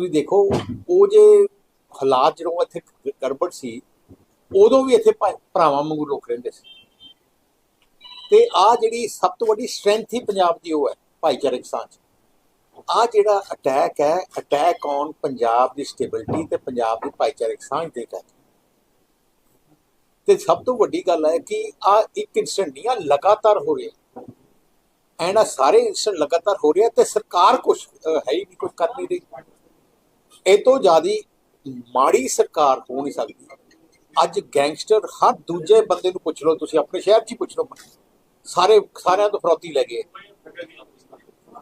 ਤੁਸੀਂ ਦੇਖੋ, ਉਹ ਜੇ ਹਾਲਾਤ ਜਦੋਂ ਇੱਥੇ ਗੜਬੜ ਸੀ, ਉਦੋਂ ਵੀ ਇੱਥੇ ਭਰਾਵਾਂ ਵਾਂਗੂ ਲੋਕ ਰਹਿੰਦੇ ਸੀ। ਤੇ ਆ ਜਿਹੜੀ ਸਭ ਤੋਂ ਵੱਡੀ ਸਟਰੈਂਥ ਹੀ ਪੰਜਾਬ ਦੀ ਉਹ ਹੈ ਭਾਈਚਾਰਕ ਸਾਂਝ। ਆ ਜਿਹੜਾ ਅਟੈਕ ਹੈ ਅਟੈਕ ਔਨ ਪੰਜਾਬ ਦੀ ਸਟੇਬਿਲਿਟੀ ਤੇ ਪੰਜਾਬ ਦੀ ਭਾਈਚਾਰਕ ਸਾਂਝ ਦੇ ਅਟੈਕ ਤੇ ਸਭ ਤੋਂ ਵੱਡੀ ਗੱਲ ਹੈ ਕਿ ਆ ਇੱਕ ਇਨਸੀਡੈਂਟ ਨਹੀਂ ਆ ਲਗਾਤਾਰ ਹੋ ਰਿਹਾ। ਐਂਡ ਆ ਸਾਰੇ ਇਨਸੀਡੈਂਟ ਲਗਾਤਾਰ ਹੋ ਰਿਹਾ ਤੇ ਸਰਕਾਰ ਕੁਝ ਹੈ ਹੀ ਨਹੀਂ ਕੁਝ ਕਰ ਨਹੀਂ ਰਹੀ। ਇਹ ਤੋਂ ਜ਼ਿਆਦੀ ਮਾੜੀ ਸਰਕਾਰ ਹੋ ਨਹੀਂ ਸਕਦੀ। ਅੱਜ ਗੈਂਗਸਟਰ ਹਰ ਦੂਜੇ ਬੰਦੇ ਨੂੰ ਪੁੱਛ ਲਓ, ਤੁਸੀਂ ਆਪਣੇ ਸ਼ਹਿਰ 'ਚ ਹੀ ਪੁੱਛ ਲਓ। ਸਾਰੇ, ਸਾਰਿਆਂ ਤੋਂ ਫਰੋਤੀ ਲੈ ਗਏ।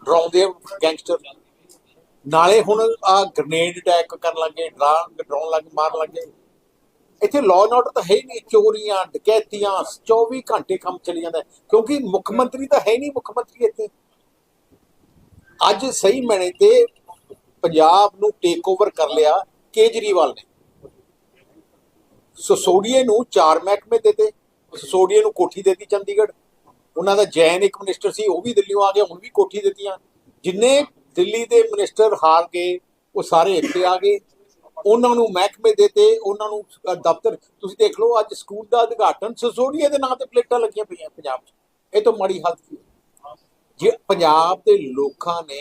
ਡਰਾਉਂਦੇ ਗੈਂਗਸਟਰ। ਨਾਲੇ ਹੁਣ ਆ ਗ੍ਰਨੇਡ ਅਟੈਕ ਕਰਨ ਲੱਗੇ ਡਰਾਉਣ ਡਰਾਉਣ ਲੱਗ, ਮਾਰਨ ਲੱਗੇ ਇੱਥੇ ਲਾਅ ਐਂਡ ਆਰਡਰ ਤਾਂ ਹੈ ਹੀ ਨਹੀਂ, ਚੋਰੀਆਂ, ਡਕੈਤੀਆਂ 24 ਘੰਟੇ ਕੰਮ ਚੱਲੀ ਜਾਂਦਾ। ਕਿਉਂਕਿ ਮੁੱਖ ਮੰਤਰੀ ਤਾਂ ਹੈ ਨਹੀਂ, ਮੁੱਖ ਮੰਤਰੀ ਇੱਥੇ। ਅੱਜ ਸਹੀ ਮੈਨੇ ਤੇ ਪੰਜਾਬ ਨੂੰ ਟੇਕ ਓਵਰ ਕਰ ਲਿਆ ਕੇਜਰੀਵਾਲ ਨੇ। ਸਸੋਡੀਏ ਨੂੰ ਚਾਰ ਮਹਿਕਮੇ ਦਿੱਤੇ। ਸਸੋਡੀਏ ਨੂੰ ਕੋਠੀ ਦੇਤੀ ਚੰਡੀਗੜ੍ਹ। ਉਹਨਾਂ ਦਾ ਜੈਨ ਇੱਕ ਮਿਨਿਸਟਰ ਸੀ, ਉਹ ਵੀ ਦਿੱਲੀੋਂ ਆ ਗਿਆ ਹੁਣ ਵੀ ਕੋਠੀ ਦਿੱਤੀਆਂ। ਜਿੰਨੇ ਦਿੱਲੀ ਦੇ ਮਿਨਿਸਟਰ ਹਾਰ ਗਏ, ਉਹ ਸਾਰੇ ਇੱਥੇ ਆ ਗਏ। ਉਹਨਾਂ ਨੂੰ ਮਹਿਕਮੇ ਦਿੱਤੇ, ਉਹਨਾਂ ਨੂੰ ਦਫ਼ਤਰ। ਤੁਸੀਂ ਦੇਖ ਲਓ, ਅੱਜ ਸਕੂਲ ਦਾ ਉਦਘਾਟਨ ਸਸੋਡੀਏ ਦੇ ਨਾਂ ਤੇ ਪਲੇਟਾਂ ਲੱਗੀਆਂ ਪਈਆਂ ਪੰਜਾਬ 'ਚ। ਇਹ ਤਾਂ ਮਾੜੀ ਹਾਲਤ ਸੀ ਜੇ ਪੰਜਾਬ ਦੇ ਲੋਕਾਂ ਨੇ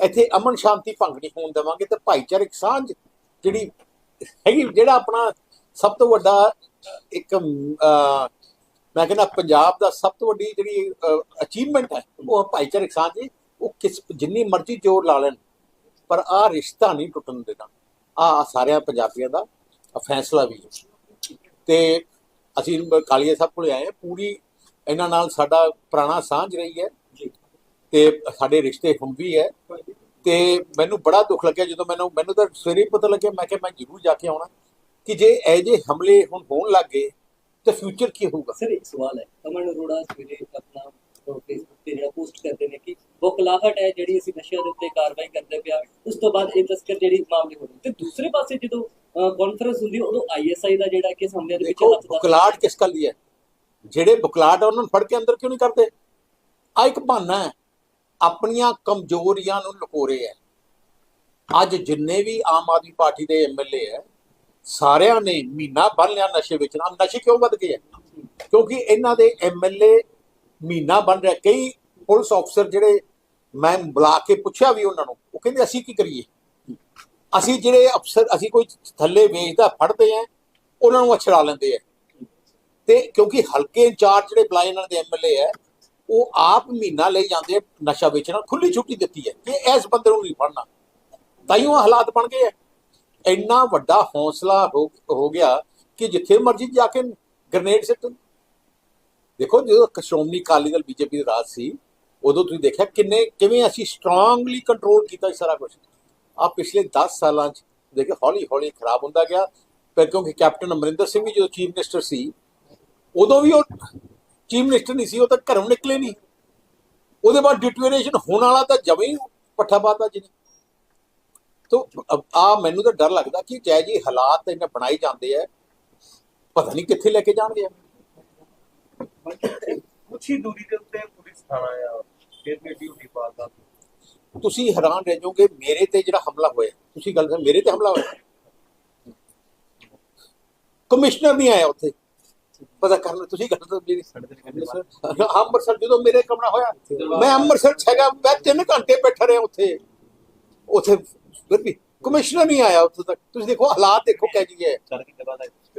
ਇੱਥੇ ਅਮਨ ਸ਼ਾਂਤੀ ਭੰਗ ਨਹੀਂ ਹੋਣ ਦੇਵਾਂਗੇ ਤੇ ਭਾਈਚਾਰਕ ਸਾਂਝ ਜਿਹੜੀ ਹੈਗੀ ਜਿਹੜਾ ਆਪਣਾ ਸਭ ਤੋਂ ਵੱਡਾ ਇੱਕ ਮੈਂ ਕਹਿੰਦਾ ਪੰਜਾਬ ਦਾ ਸਭ ਤੋਂ ਵੱਡੀ ਜਿਹੜੀ ਅਚੀਵਮੈਂਟ ਹੈ, ਉਹ ਭਾਈਚਾਰਕ ਸਾਂਝ ਉਹ ਕਿਸ, ਜਿੰਨੀ ਮਰਜ਼ੀ ਜ਼ੋਰ ਲਾ ਲੈਣ, ਪਰ ਆ ਰਿਸ਼ਤਾ ਨਹੀਂ ਟੁੱਟਣ ਦੇਣਾ। ਆ ਸਾਰਿਆਂ ਪੰਜਾਬੀਆਂ ਦਾ ਫੈਸਲਾ ਵੀ ਹੈ। ਤੇ ਅਸੀਂ ਕਾਲੀਆ ਸਾਹਿਬ ਕੋਲੇ ਆਏ ਹਾਂ, ਪੂਰੀ ਇਹਨਾਂ ਨਾਲ ਸਾਡਾ ਪੁਰਾਣਾ ਸਾਂਝ ਰਹੀ ਹੈ। ਤੇ ਸਾਡੇ ਰਿਸ਼ਤੇ ਹੁਣ ਵੀ ਹੈ ਤੇ ਮੈਨੂੰ ਬੜਾ ਦੁੱਖ ਲੱਗਿਆ ਜਦੋਂ ਮੈਨੂੰ ਮੈਨੂੰ ਤਾਂ ਸਵੇਰੇ ਪਤਾ ਲੱਗਿਆ ਮੈਂ ਕਿਹਾ ਮੈਂ ਜ਼ਰੂਰ ਜਾ ਕੇ ਆਉਣਾ। ਕਿ ਜੇ ਇਹ ਜੇ ਹਮਲੇ ਹੁਣ ਹੋਣ ਲੱਗੇ ਤੇ ਫਿਊਚਰ ਕੀ ਹੋਊਗਾ? ਸਰ ਇੱਕ ਸਵਾਲ ਹੈ। ਅਮਨ ਅਰੋੜਾ ਸਵੇਰੇ ਆਪਣਾ ਫੇਸਬੁੱਕ ਤੇ ਜਿਹੜਾ ਪੋਸਟ ਕਰਦੇ ਨੇ ਕਿ ਬੁਖਲਾਹਟ ਹੈ ਜਿਹੜੀ ਅਸੀਂ ਨਸ਼ਿਆਂ ਦੇ ਉੱਤੇ ਕਾਰਵਾਈ ਕਰਦੇ ਪਿਆ ਉਸ ਤੋਂ ਬਾਅਦ ਇਹ ਤਸਕਰ ਜਿਹੜੀ ਮਾਮਲੇ ਹੋ ਤੇ ਦੂਸਰੇ ਪਾਸੇ ਜਦੋਂ ਕਾਨਫਰੰਸ ਹੁੰਦੀ ਉਦੋਂ ਆਈਐਸਆਈ ਦਾ ਜਿਹੜਾ ਕਿ ਸਾਹਮਣੇ ਦੇ ਵਿੱਚ ਹੱਥ ਬੁਕਲਾਟ ਕਿਸ ਗੱਲ ਦੀ ਹੈ? ਜਿਹੜੇ ਆ ਉਹਨਾਂ ਨੂੰ ਫੜ ਕੇ ਅੰਦਰ ਕਿਉਂ ਨਹੀਂ ਕਰਦੇ? ਆ ਇੱਕ ਬਹਾਨਾ ਹੈ। ਆਪਣੀਆਂ ਕਮਜ਼ੋਰੀਆਂ ਨੂੰ ਲੁਕੋ ਰਹੇ ਹੈ ਅੱਜ ਜਿੰਨੇ ਵੀ ਆਮ ਆਦਮੀ ਪਾਰਟੀ ਦੇ ਐਮਐਲਏ ਹੈ ਸਾਰਿਆਂ ਨੇ ਮਹੀਨਾ ਬੰਨ ਲਿਆ ਨਸ਼ੇ ਵੇਚਣਾ ਨਸ਼ੇ ਕਿਉਂ ਵੱਧ ਗਏ ਹੈ ਕਿਉਂਕਿ ਇਹਨਾਂ ਦੇ ਐਮਐਲਏ ਮਹੀਨਾ ਬਣ ਰਿਹਾ। ਕਈ ਪੁਲਿਸ ਅਫਸਰ ਜਿਹੜੇ ਮੈਂ ਬੁਲਾ ਕੇ ਪੁੱਛਿਆ ਵੀ ਉਹਨਾਂ ਨੂੰ, ਉਹ ਕਹਿੰਦੇ, ਅਸੀਂ ਕੀ ਕਰੀਏ? ਅਸੀਂ ਜਿਹੜੇ ਅਫਸਰ, ਅਸੀਂ ਕੋਈ ਥੱਲੇ ਵੇਚਦਾ, ਫੜਦੇ ਆ ਉਹਨਾਂ ਨੂੰ ਅਛੜਾ ਲੈਂਦੇ ਆ ਤੇ ਕਿਉਂਕਿ ਹਲਕੇ ਇੰਚਾਰਜ ਜਿਹੜੇ ਬੁਲਾਏ ਇਹਨਾਂ ਦੇ ਐਮਐਲਏ ਹੈ ਉਹ ਆਪ ਮਹੀਨਾ ਲਈ ਜਾਂਦੇ ਨਸ਼ਾ ਵੇਚਣਾ ਖੁੱਲੀ ਛੁੱਟੀ ਦਿੱਤੀ ਹੈ ਕਿ ਇਸ ਬੰਦੇ ਨੂੰ ਨਹੀਂ ਫੜਨਾ। ਤਾਈਓ ਹਾਲਾਤ ਬਣ ਗਏ ਆ। ਇੰਨਾ ਵੱਡਾ ਹੌਸਲਾ ਹੋ ਗਿਆ ਕਿ ਜਿੱਥੇ ਮਰਜ਼ੀ ਜਾ ਕੇ ਗ੍ਰਨੇਡ ਸਿੱਟਣ ਦੇਖੋ, ਜਦੋਂ ਸ਼੍ਰੋਮਣੀ ਅਕਾਲੀ ਦਲ ਬੀਜੇਪੀ ਦਾ ਰਾਜ ਸੀ, ਉਦੋਂ ਤੁਸੀਂ ਦੇਖਿਆ ਕਿੰਨੇ, ਕਿਵੇਂ ਅਸੀਂ ਸਟਰੋਂਗਲੀ ਕੰਟਰੋਲ ਕੀਤਾ ਸਾਰਾ ਕੁਝ ਆ ਪਿਛਲੇ 10 ਸਾਲਾਂ ਚ ਦੇਖਿਆ ਹੌਲੀ ਹੌਲੀ ਖਰਾਬ ਹੁੰਦਾ ਗਿਆ। ਪਰ ਕਿਉਂਕਿ ਕੈਪਟਨ ਅਮਰਿੰਦਰ ਸਿੰਘ ਵੀ ਜਦੋਂ ਚੀਫ ਮਿਨਿਸਟਰ ਸੀ, ਉਦੋਂ ਵੀ ਉਹ ਚੀਫ ਮਿਨਿਸਟਰ ਨਹੀਂ ਸੀ ਉਹ ਤਾਂ ਘਰੋਂ ਨਿਕਲੇ ਨਹੀਂ। ਉਹਦੇ ਬਾਅਦ ਡਿਟੀਰੀਏਸ਼ਨ ਹੋਣ ਵਾਲਾ ਤਾਂ ਹੀ ਪੱਠਾ ਪਾਤਾ ਜੀ ਨੇ ਤੋ ਆ ਮੈਨੂੰ ਤਾਂ ਡਰ ਲੱਗਦਾ ਕਿ ਜੈ ਜੀ ਹਾਲਾਤ ਇਹਨਾਂ ਬਣਾਈ ਜਾਂਦੇ ਆ ਪਤਾ ਨਹੀਂ ਕਿੱਥੇ ਲੈ ਕੇ ਜਾਣਗੇ। ਕੁਛ ਹੀ ਦੂਰੀ ਦੇ ਉੱਤੇ ਪੁਲਿਸ ਥਾਣਾ ਆ ਫਿਰ ਵੀ ਡਿਊਟੀ ਪਾਦਾ ਤੁਸੀਂ ਹੈਰਾਨ ਰਹਿ ਜਾਓਗੇ ਮੇਰੇ ਤੇ ਜਿਹੜਾ ਹਮਲਾ ਹੋਇਆ ਤੁਸੀਂ ਗੱਲ ਮੇਰੇ ਤੇ ਹਮਲਾ ਹੋਇਆ। ਕਮਿਸ਼ਨਰ ਨਹੀਂ ਆਇਆ ਉੱਥੇ। ਪਤਾ ਕਰ ਲਓ ਤੁਸੀਂ ਗੱਲ ਤਾਂ ਮੇਰੀ ਅੰਮ੍ਰਿਤਸਰ ਜਦੋਂ ਮੇਰੇ ਕਮਰਾ ਹੋਇਆ ਮੈਂ ਅੰਮ੍ਰਿਤਸਰ ਛਗਾ ਮੈਂ 3 ਘੰਟੇ ਬੈਠਾ ਰਿਹਾ ਉੱਥੇ। ਉੱਥੇ ਫਿਰ ਵੀ ਕਮਿਸ਼ਨਰ ਨਹੀਂ ਆਇਆ ਉੱਥੇ ਤੱਕ। ਤੁਸੀਂ ਦੇਖੋ ਹਾਲਾਤ ਦੇਖੋ ਕਹਿ ਜੀ ਹੈ?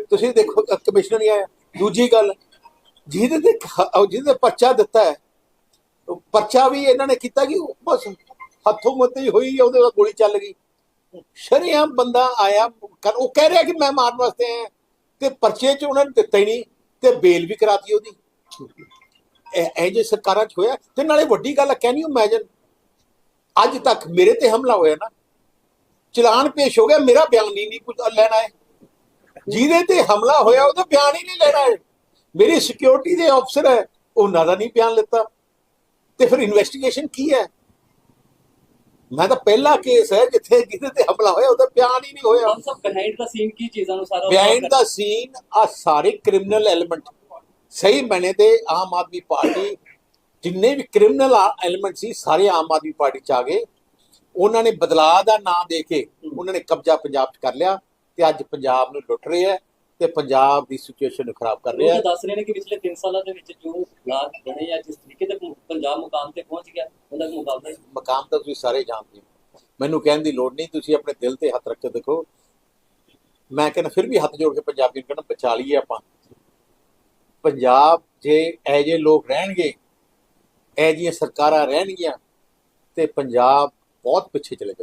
ਤੁਸੀਂ ਦੇਖੋ ਕਮਿਸ਼ਨਰ ਨਹੀਂ ਆਇਆ। ਦੂਜੀ ਗੱਲ ਜਿਹਦੇ ਤੇ ਜਿਹਦੇ ਪਰਚਾ ਦਿੱਤਾ ਹੈ ਪਰਚਾ ਵੀ ਇਹਨਾਂ ਨੇ ਕੀਤਾ ਕਿ ਬਸ ਹੱਥੋਂ ਮੱਤੀ ਹੋਈ ਉਹਦੇ ਨਾਲ ਗੋਲੀ ਚੱਲ ਗਈ। ਸ਼ਰੇਆਮ ਬੰਦਾ ਆਇਆ ਉਹ ਕਹਿ ਰਿਹਾ ਕਿ ਮੈਂ ਮਾਰਨ ਵਾਸਤੇ ਆਇਆ। ਤੇ ਪਰਚੇ 'ਚ ਉਹਨਾਂ ਨੇ ਦਿੱਤਾ ਹੀ ਨਹੀਂ। ਤੇ ਬੇਲ ਵੀ ਕਰਾਤੀ ਉਹਦੀ। ਇਹ ਜੇ ਸਰਕਾਰਾਂ 'ਚ ਹੋਇਆ, ਤੇ ਨਾਲੇ ਵੱਡੀ ਗੱਲ ਕੈਨ ਯੂ ਇਮੇਜਿਨ ਅੱਜ ਤੱਕ ਮੇਰੇ ਤੇ ਹਮਲਾ ਹੋਇਆ ਨਾ। ਚਲਾਨ ਪੇਸ਼ ਹੋ ਗਿਆ, ਮੇਰਾ ਬਿਆਨ ਹੀ ਨਹੀਂ ਕੁਝ ਲੈਣਾ ਹੈ ਜਿਹਦੇ ਤੇ ਹਮਲਾ ਹੋਇਆ, ਉਹਦਾ ਬਿਆਨ ਹੀ ਨਹੀਂ ਲੈਣਾ ਹੈ ਮੇਰੀ ਸਿਕਿਉਰਿਟੀ ਦੇ ਅਫਸਰ ਹੈ, ਉਹਨਾਂ ਦਾ ਨਹੀਂ ਬਿਆਨ ਲਿੱਤਾ। ਤੇ ਫਿਰ ਇਨਵੈਸਟੀਗੇਸ਼ਨ ਕੀ ਹੈ? ਮੈਂ ਤਾਂ ਪਹਿਲਾ ਕੇਸ ਹੈ ਜਿੱਥੇ ਜਿਹਦੇ ਤੇ ਹਮਲਾ ਹੋਇਆ ਉਹਦਾ ਬਿਆਨ ਹੀ ਨਹੀਂ ਹੋਇਆ। ਸਭ ਬਿਹਾਈਂਡ ਦਾ ਸੀਨ ਕੀ ਚੀਜ਼ਾਂ ਨੂੰ ਸਾਰਾ ਬਿਹਾਈਂਡ ਦਾ ਸੀਨ ਆ ਸਾਰੇ ਕ੍ਰਿਮੀਨਲ ਐਲੀਮੈਂਟ ਸਹੀ ਮੈਨੇ ਤੇ ਆਮ ਆਦਮੀ ਪਾਰਟੀ ਜਿੰਨੇ ਵੀ ਕ੍ਰਿਮੀਨਲ ਐਲੀਮੈਂਟ ਸੀ ਸਾਰੇ ਆਮ ਆਦਮੀ ਪਾਰਟੀ ਚ ਆ ਗਏ। ਉਹਨਾਂ ਨੇ ਬਦਲਾਅ ਦਾ ਨਾਂ ਦੇ ਕੇ ਉਹਨਾਂ ਨੇ ਕਬਜ਼ਾ ਪੰਜਾਬ 'ਚ ਕਰ ਲਿਆ ਤੇ ਅੱਜ ਪੰਜਾਬ ਨੂੰ ਲੁੱਟ ਰਹੇ ਹੈ ਤੇ ਪੰਜਾਬ ਦੀ ਸਿਚੁਏਸ਼ਨ ਨੂੰ ਖਰਾਬ ਕਰ ਰਹੇ ਆ ਦੱਸ ਰਹੇ ਨੇ ਕਿ ਪਿਛਲੇ 3 ਸਾਲਾਂ ਦੇ ਵਿੱਚ ਜੋ ਹਾਲਾਤ ਬਣੇ ਆ ਜਿਸ ਤਰੀਕੇ ਤੱਕ ਪੰਜਾਬ ਮੁਕਾਮ ਤੇ ਪਹੁੰਚ ਗਿਆ ਉਹਦਾ ਮੁਕਾਬਲਾ ਹੀ। ਮਕਾਮ ਤਾਂ ਤੁਸੀਂ ਸਾਰੇ ਜਾਣਦੇ ਹੋ। ਮੈਨੂੰ ਕਹਿਣ ਦੀ ਲੋੜ ਨਹੀਂ ਤੁਸੀਂ ਆਪਣੇ ਦਿਲ ਤੇ ਹੱਥ ਰੱਖ ਕੇ ਦੇਖੋ। ਮੈਂ ਕਹਿੰਦਾ ਫਿਰ ਵੀ ਹੱਥ ਜੋੜ ਕੇ ਪੰਜਾਬੀ ਨੂੰ ਕਹਿੰਦਾ ਬਚਾ ਲਈਏ ਆਪਾਂ। ਪੰਜਾਬ ਜੇ ਇਹ ਜੇ ਲੋਕ ਰਹਿਣਗੇ ਇਹ ਜਿਹੀਆਂ ਸਰਕਾਰਾਂ ਰਹਿਣਗੀਆਂ ਤੇ ਪੰਜਾਬ ਬਹੁਤ ਪਿੱਛੇ ਚਲੇ ਜਾਊ।